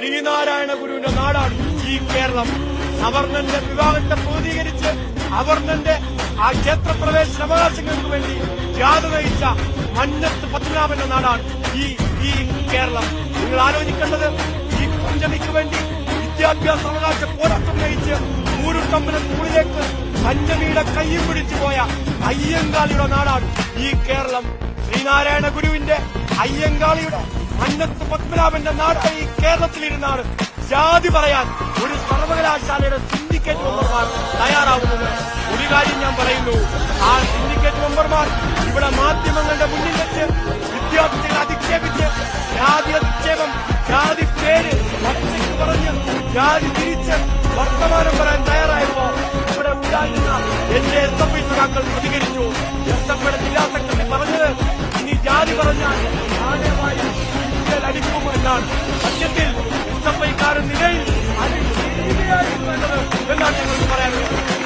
ശ്രീനാരായണ ഗുരുവിന്റെ നാടാണ് ഈ കേരളം. അവർണന്റെ വിവാഹത്തെ പൂർത്തീകരിച്ച് അവർണന്റെ ആ ക്ഷേത്രപ്രവേശന അവകാശങ്ങൾക്ക് വേണ്ടി ജാഥ നയിച്ച മന്നത്ത് പത്മനാഭന്റെ നാടാണ് ഈ ഈ കേരളം. നിങ്ങൾ ആലോചിക്കേണ്ടത് ഈ പഞ്ചമിക്ക് വേണ്ടി വിദ്യാഭ്യാസ അവകാശ പോരാട്ടം നയിച്ച് ഊരുട്ടമ്പലത്തിനുള്ളിലേക്ക് പഞ്ചമിയുടെ കയ്യും പിടിച്ചു പോയ അയ്യങ്കാളിയുടെ നാടാണ് ഈ കേരളം. ശ്രീനാരായണ ഗുരുവിന്റെ അയ്യങ്കാളിയുടെ മന്നത്ത് പത്മനാഭന്റെ നാട്ടിൽ ഈ കേരളത്തിലിരുന്നാണ് ജാതി പറയാൻ ഒരു സർവകലാശാലയുടെ സിൻഡിക്കേറ്റ് മെമ്പർമാർ തയ്യാറാവുന്നത്. ഒരു കാര്യം ഞാൻ പറയുന്നു ആ സിൻഡിക്കേറ്റ് മെമ്പർമാർ ഇവിടെ മാധ്യമങ്ങളുടെ മുന്നിൽ വെച്ച് വിദ്യാർത്ഥികളെ അധിക്ഷേപിച്ച് ജാതി അധിക്ഷേപം ജാതി പേര് പച്ചയ്ക്ക് പറഞ്ഞ് ജാതി തിരിച്ച് വർത്തമാനം പറയാൻ തയ്യാറായപ്പോ ഇവിടെ ഉണ്ടായിരുന്ന എന്റെ എസ് എഫ് ഐ സഖാക്കൾ പ്രതികരിച്ചു.